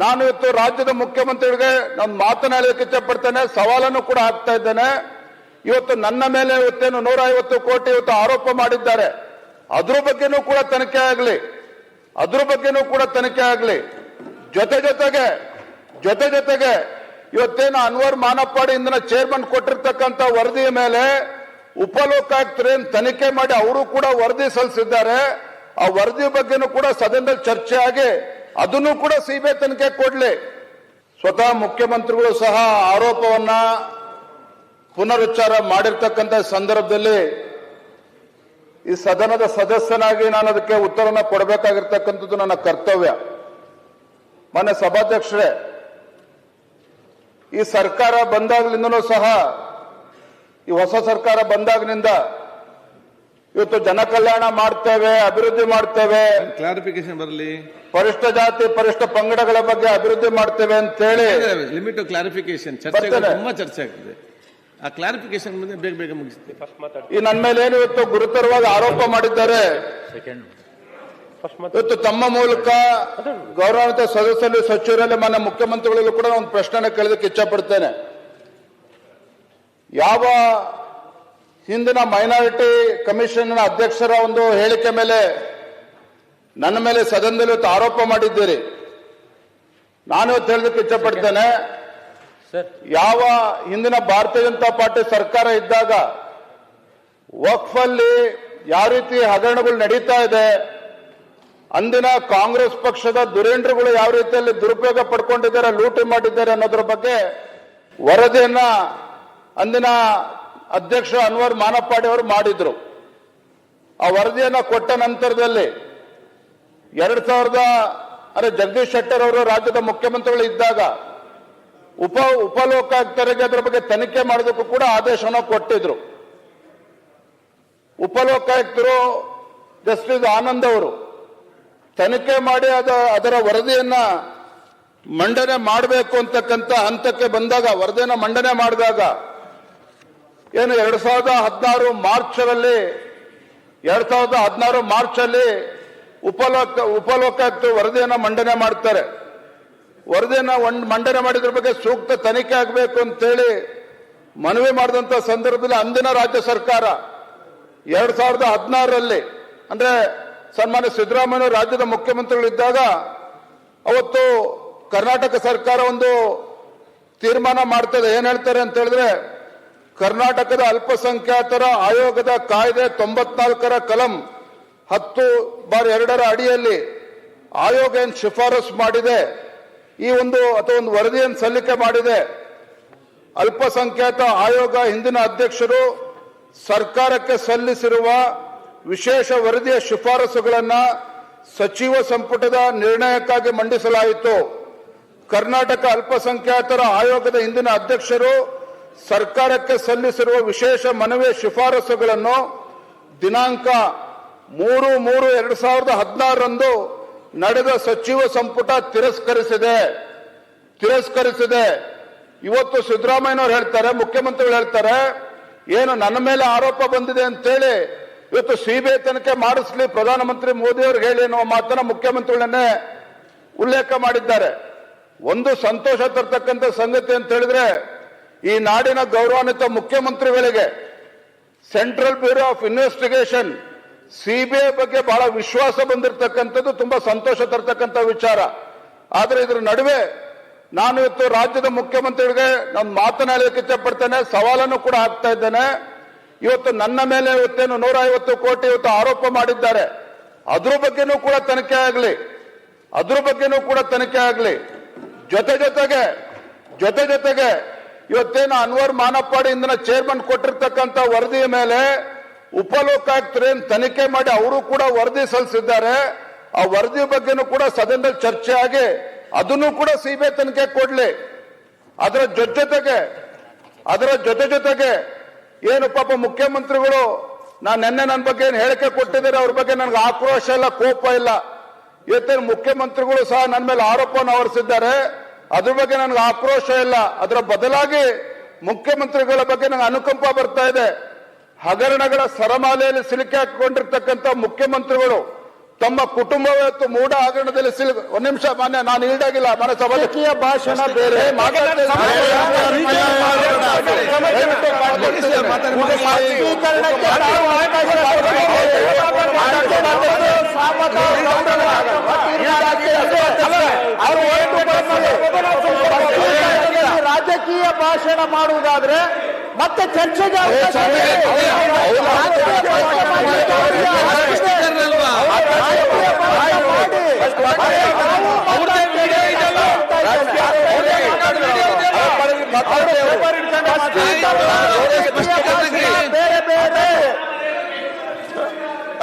ನಾನು ಇವತ್ತು ರಾಜ್ಯದ ಮುಖ್ಯಮಂತ್ರಿಗಳಿಗೆ ನಾನು ಮಾತನಾಡಲಿಕ್ಕೆ ಇಚ್ಛಪಡ್ತೇನೆ ಸವಾಲನ್ನು ಕೂಡ ಹಾಕ್ತಾ ಇದ್ದೇನೆ. ಇವತ್ತು ನನ್ನ ಮೇಲೆ ಇವತ್ತೇನು ನೂರ ಕೋಟಿ ಇವತ್ತು ಆರೋಪ ಮಾಡಿದ್ದಾರೆ. ಅದ್ರ ಬಗ್ಗೆನೂ ಕೂಡ ತನಿಖೆ ಆಗಲಿ, ಅದ್ರ ಬಗ್ಗೆನೂ ಕೂಡ ತನಿಖೆ ಆಗಲಿ. ಜೊತೆ ಜೊತೆಗೆ ಜೊತೆ ಜೊತೆಗೆ ಇವತ್ತೇನು ಅನ್ವರ್ ಮಾನಪ್ಪಾಡಿ ಇಂದಿನ ಚೇರ್ಮನ್ ಕೊಟ್ಟಿರ್ತಕ್ಕಂಥ ವರದಿಯ ಮೇಲೆ ಉಪಲೋಕಾಯುಕ್ತರೇನು ತನಿಖೆ ಮಾಡಿ ಅವರು ಕೂಡ ವರದಿ ಸಲ್ಲಿಸಿದ್ದಾರೆ. ಆ ವರದಿ ಬಗ್ಗೆನೂ ಕೂಡ ಸದನದಲ್ಲಿ ಚರ್ಚೆ ಆಗಿ ಅದನ್ನು ಕೂಡ ಸಿಬಿಐ ತನಿಖೆ ಕೊಡಲಿ. ಸ್ವತಃ ಮುಖ್ಯಮಂತ್ರಿಗಳು ಸಹ ಆರೋಪವನ್ನ ಪುನರುಚ್ಚಾರ ಮಾಡಿರ್ತಕ್ಕಂಥ ಸಂದರ್ಭದಲ್ಲಿ ಈ ಸದನದ ಸದಸ್ಯನಾಗಿ ನಾನು ಅದಕ್ಕೆ ಉತ್ತರನ ಕೊಡಬೇಕಾಗಿರ್ತಕ್ಕಂಥದ್ದು ನನ್ನ ಕರ್ತವ್ಯ. ಮಾನ್ಯ ಸಭಾಧ್ಯಕ್ಷರೇ, ಈ ಸರ್ಕಾರ ಬಂದಾಗ್ಲಿಂದನೂ ಸಹ, ಈ ಹೊಸ ಸರ್ಕಾರ ಬಂದಾಗಿನಿಂದ ಇವತ್ತು ಜನ ಕಲ್ಯಾಣ ಮಾಡ್ತೇವೆ ಅಭಿವೃದ್ಧಿ ಮಾಡ್ತೇವೆ. ಕ್ಲಾರಿಫಿಕೇಶನ್ ಬರಲಿ. ಪರಿಷ್ಠ ಜಾತಿ ಪರಿಷ್ಠ ಪಂಗಡಗಳ ಬಗ್ಗೆ ಅಭಿವೃದ್ಧಿ ಮಾಡ್ತೇವೆ ಅಂತೇಳಿ. ಲಿಮಿಟ್ ಕ್ಲಾರಿಫಿಕೇಶನ್ ಚರ್ಚೆ. ತುಂಬಾ ಚರ್ಚೆ ಆಗ್ತದೆ. ಆ ಕ್ಲಾರಿಫಿಕೇಶನ್ ಮುಂದೆ ಬೇಗ ಬೇಗ ಮುಗಿಸ್ತೀವಿ ಈ ನನ್ನ ಮೇಲೆ ಏನು ಇವತ್ತು ಗುರುತರವಾಗಿ ಆರೋಪ ಮಾಡಿದ್ದಾರೆ? ಇವತ್ತು ತಮ್ಮ ಮೂಲಕ ಗೌರವಾನ್ವಿತ ಸದಸ್ಯರಲ್ಲಿ ಸಚಿವರಲ್ಲಿ ಮಾನ್ಯ ಮುಖ್ಯಮಂತ್ರಿಗಳಲ್ಲೂ ಕೂಡ ಒಂದು ಪ್ರಶ್ನೆ ಕೇಳೋದಕ್ಕೆ ಇಚ್ಛಪಡ್ತೇನೆ. ಯಾವ ಹಿಂದಿನ ಮೈನಾರಿಟಿ ಕಮಿಷನ್ ಅಧ್ಯಕ್ಷರ ಒಂದು ಹೇಳಿಕೆ ಮೇಲೆ ನನ್ನ ಮೇಲೆ ಸದನದಲ್ಲಿ ಆರೋಪ ಮಾಡಿದ್ದೀರಿ. ನಾನು ಹೇಳೋದಕ್ಕೆ ಇಚ್ಛಪಡ್ತೇನೆ ಯಾವ ಹಿಂದಿನ ಭಾರತೀಯ ಜನತಾ ಪಾರ್ಟಿ ಸರ್ಕಾರ ಇದ್ದಾಗ ವಕ್ಫ್ ಅಲ್ಲಿ ಯಾವ ರೀತಿ ಹಗರಣಗಳು ನಡೀತಾ ಇದೆ ಅಂದಿನ ಕಾಂಗ್ರೆಸ್ ಪಕ್ಷದ ದುರೇಂದ್ರಗಳು ಯಾವ ರೀತಿಯಲ್ಲಿ ದುರುಪಯೋಗ ಪಡ್ಕೊಂಡಿದ್ದಾರೆ ಲೂಟಿ ಮಾಡಿದ್ದಾರೆ ಅನ್ನೋದ್ರ ಬಗ್ಗೆ ವರದಿಯನ್ನ ಅಂದಿನ ಅಧ್ಯಕ್ಷ ಅನ್ವರ್ ಮಾನಪ್ಪಾಡಿ ಅವರು ಮಾಡಿದ್ರು. ಆ ವರದಿಯನ್ನು ಕೊಟ್ಟ ನಂತರದಲ್ಲಿ ಎರಡ್ ಸಾವಿರದ ಅಂದ್ರೆ ಜಗದೀಶ್ ಶೆಟ್ಟರ್ ಅವರು ರಾಜ್ಯದ ಮುಖ್ಯಮಂತ್ರಿಗಳು ಇದ್ದಾಗ ಉಪ, ಉಪಲೋಕಾಯುಕ್ತರಿಗೆ ಅದರ ಬಗ್ಗೆ ತನಿಖೆ ಮಾಡೋದಕ್ಕೂ ಕೂಡ ಆದೇಶವನ್ನು ಕೊಟ್ಟಿದ್ರು. ಉಪಲೋಕಾಯುಕ್ತರು ಜಸ್ಟಿಸ್ ಆನಂದ್ ಅವರು ತನಿಖೆ ಮಾಡಿ ಅದ, ಅದರ ವರದಿಯನ್ನ ಮಂಡನೆ ಮಾಡಬೇಕು ಅಂತಕ್ಕಂಥ ಹಂತಕ್ಕೆ ಬಂದಾಗ, ವರದಿಯನ್ನು ಮಂಡನೆ ಮಾಡಿದಾಗ ಏನು ಎರಡ್ ಸಾವಿರದ ಹದಿನಾರು ಮಾರ್ಚರಲ್ಲಿ ಎರಡ್ ಸಾವಿರದ ಹದಿನಾರು ಮಾರ್ಚ್ ಅಲ್ಲಿ ಉಪಲೋಕ ಉಪಲೋಕಾಯುಕ್ತ ವರದಿಯನ್ನ ಮಂಡನೆ ಮಾಡ್ತಾರೆ. ವರದಿಯನ್ನ ಮಂಡನೆ ಮಾಡಿದ್ರ ಬಗ್ಗೆ ಸೂಕ್ತ ತನಿಖೆ ಆಗಬೇಕು ಅಂತೇಳಿ ಮನವಿ ಮಾಡಿದಂತ ಸಂದರ್ಭದಲ್ಲಿ ಅಂದಿನ ರಾಜ್ಯ ಸರ್ಕಾರ ಎರಡ್ ಸಾವಿರದ ಹದಿನಾರರಲ್ಲಿ, ಅಂದ್ರೆ ಸನ್ಮಾನ್ಯ ಸಿದ್ದರಾಮಯ್ಯ ರಾಜ್ಯದ ಮುಖ್ಯಮಂತ್ರಿಗಳಿದ್ದಾಗ ಅವತ್ತು ಕರ್ನಾಟಕ ಸರ್ಕಾರ ಒಂದು ತೀರ್ಮಾನ ಮಾಡ್ತದೆ. ಏನ್ ಹೇಳ್ತಾರೆ ಅಂತ ಹೇಳಿದ್ರೆ ಕರ್ನಾಟಕದ ಅಲ್ಪಸಂಖ್ಯಾತರ ಆಯೋಗದ ಕಾಯ್ದೆ ತೊಂಬತ್ನಾಲ್ಕರ ಕಲಂ ಹತ್ತು ಬಾರ್ ಎರಡರ ಅಡಿಯಲ್ಲಿ ಆಯೋಗ ಏನ್ ಶಿಫಾರಸು ಮಾಡಿದೆ. ಈ ಒಂದು ಅಥವಾ ಒಂದು ವರದಿಯನ್ನು ಸಲ್ಲಿಕೆ ಮಾಡಿದೆ. ಅಲ್ಪಸಂಖ್ಯಾತ ಆಯೋಗ ಹಿಂದಿನ ಅಧ್ಯಕ್ಷರು ಸರ್ಕಾರಕ್ಕೆ ಸಲ್ಲಿಸಿರುವ ವಿಶೇಷ ವರದಿಯ ಶಿಫಾರಸುಗಳನ್ನು ಸಚಿವ ಸಂಪುಟದ ನಿರ್ಣಯಕ್ಕಾಗಿ ಮಂಡಿಸಲಾಯಿತು. ಕರ್ನಾಟಕ ಅಲ್ಪಸಂಖ್ಯಾತರ ಆಯೋಗದ ಹಿಂದಿನ ಅಧ್ಯಕ್ಷರು ಸರ್ಕಾರಕ್ಕೆ ಸಲ್ಲಿಸಿರುವ ವಿಶೇಷ ಮನವಿ ಶಿಫಾರಸುಗಳನ್ನು ದಿನಾಂಕ ಮೂರು ಮೂರು ಎರಡು ಸಾವಿರದ ಹದಿನಾರರಂದು ನಡೆದ ಸಚಿವ ಸಂಪುಟ ತಿರಸ್ಕರಿಸಿದೆ. ತಿರಸ್ಕರಿಸಿದೆ. ಇವತ್ತು ಸಿದ್ದರಾಮಯ್ಯನವರು ಹೇಳ್ತಾರೆ, ಮುಖ್ಯಮಂತ್ರಿಗಳು ಹೇಳ್ತಾರೆ, ಏನು ನನ್ನ ಮೇಲೆ ಆರೋಪ ಬಂದಿದೆ ಅಂತೇಳಿ ಇವತ್ತು ಸಿಬಿಐ ತನಿಖೆ ಮಾಡಿಸ್ಲಿ, ಪ್ರಧಾನಮಂತ್ರಿ ಮೋದಿ ಅವರು ಹೇಳಿ ಅನ್ನುವ ಮಾತನ್ನ ಮುಖ್ಯಮಂತ್ರಿಗಳನ್ನೇ ಉಲ್ಲೇಖ ಮಾಡಿದ್ದಾರೆ. ಒಂದು ಸಂತೋಷ ತರ್ತಕ್ಕಂಥ ಸಂಗತಿ ಅಂತ ಹೇಳಿದ್ರೆ ಈ ನಾಡಿನ ಗೌರವಾನ್ವಿತ ಮುಖ್ಯಮಂತ್ರಿಗಳಿಗೆ central bureau of investigation CBI ಬಗ್ಗೆ ಬಹಳ ವಿಶ್ವಾಸ ಬಂದಿರತಕ್ಕಂಥದ್ದು, ತುಂಬಾ ಸಂತೋಷ ತರ್ತಕ್ಕಂಥ ವಿಚಾರ. ಆದ್ರೆ ಇದ್ರ ನಡುವೆ ನಾನು ಇವತ್ತು ರಾಜ್ಯದ ಮುಖ್ಯಮಂತ್ರಿಗಳಿಗೆ ನಾನು ಮಾತನಾಡಲಿಕ್ಕೆ ಇಚ್ಛಪಡ್ತೇನೆ ಸವಾಲನ್ನು ಕೂಡ ಹಾಕ್ತಾ ಇದ್ದೇನೆ. ಇವತ್ತು ನನ್ನ ಮೇಲೆ ಇವತ್ತೇನು ನೂರ ಐವತ್ತು ಕೋಟಿ ಇವತ್ತು ಆರೋಪ ಮಾಡಿದ್ದಾರೆ. ಅದ್ರ ಬಗ್ಗೆನೂ ಕೂಡ ತನಿಖೆ ಆಗಲಿ. ಅದ್ರ ಬಗ್ಗೆನೂ ಕೂಡ ತನಿಖೆ ಆಗಲಿ. ಜೊತೆ ಜೊತೆಗೆ ಜೊತೆ ಜೊತೆಗೆ ಇವತ್ತೇನು ಅನ್ವರ್ ಮಾನಪ್ಪಾಡಿ ಇಂದಿನ ಚೇರ್ಮನ್ ಕೊಟ್ಟಿರ್ತಕ್ಕಂಥ ವರದಿಯ ಮೇಲೆ ಉಪಲೋಕಾಯುಕ್ತರೇನು ತನಿಖೆ ಮಾಡಿ ಅವರು ಕೂಡ ವರದಿ ಸಲ್ಲಿಸಿದ್ದಾರೆ. ಆ ವರದಿ ಬಗ್ಗೆನೂ ಕೂಡ ಸದನದಲ್ಲಿ ಚರ್ಚೆ ಆಗಿ ಅದನ್ನು ಕೂಡ ಸಿಬಿಐ ತನಿಖೆ ಕೊಡ್ಲಿ. ಅದರ ಜೊತೆ ಜೊತೆಗೆ, ಅದರ ಜೊತೆ ಜೊತೆಗೆ ಏನು ಪಾಪ ಮುಖ್ಯಮಂತ್ರಿಗಳು ನಾನು ನಿನ್ನೆ ನನ್ನ ಬಗ್ಗೆ ಏನು ಹೇಳಿಕೆ ಕೊಟ್ಟಿದ್ದಾರೆ, ಅವ್ರ ಬಗ್ಗೆ ನನಗೆ ಆಕ್ರೋಶ ಇಲ್ಲ, ಕೋಪ ಇಲ್ಲ. ಇವತ್ತೇನು ಮುಖ್ಯಮಂತ್ರಿಗಳು ಸಹ ನನ್ನ ಮೇಲೆ ಆರೋಪವನ್ನು ಹೊರಿಸಿದ್ದಾರೆ ಅದ್ರ ಬಗ್ಗೆ ನನಗೆ ಆಕ್ರೋಶ ಇಲ್ಲ ಅದರ ಬದಲಾಗಿ ಮುಖ್ಯಮಂತ್ರಿಗಳ ಬಗ್ಗೆ ನನಗೆ ಅನುಕಂಪ ಬರ್ತಾ ಇದೆ ಹಗರಣಗಳ ಸರಮಾಲೆಯಲ್ಲಿ ಸಿಲುಕಿ ಹಾಕಿಕೊಂಡಿರ್ತಕ್ಕಂಥ ಮುಖ್ಯಮಂತ್ರಿಗಳು ತಮ್ಮ ಕುಟುಂಬ ಮೂಢ ಹಗರಣದಲ್ಲಿ ಸಿಲು ಒಂದ್ ನಿಮಿಷ ಮಾನ್ಯ ನಾನು ಈಡಾಗಿಲ್ಲ ಮನೆ ಸಭೆಯ ಭಾಷಣ ಬೇರೆ ಮಾತಾಡ್ತಾ ರಾಜಕೀಯ ಭಾಷಣ ಮಾಡುವುದಾದ್ರೆ ಮತ್ತೆ ಚರ್ಚೆಗೆ ಮಾಡಿ.